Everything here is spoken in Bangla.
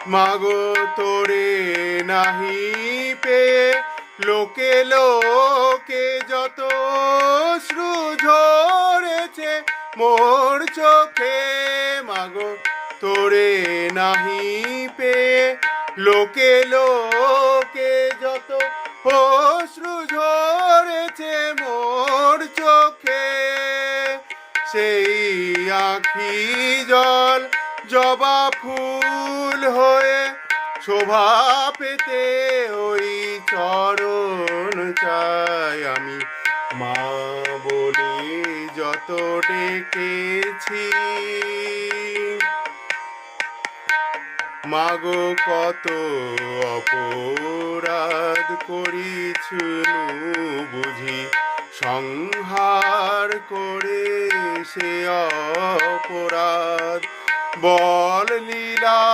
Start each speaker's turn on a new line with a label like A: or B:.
A: মাগো তোরে নাহি পেয়ে, লোকে লোকে যত শ্রু ঝরেছে মোর চোখে। মাগো তোরে নাহি পেয়ে, লোকে লোকে যত অশ্রু ঝরেছে মোর চোখে। সেই আখি জল জবা ফুল হয়ে শোভা পেতে ওই চরণ চাই আমি। মা বলে যত ডেকেছি, মাগো কত অপরাধ করিছুনু বুঝি। সংহার করে সে অপরাধ বল লীলাময়ী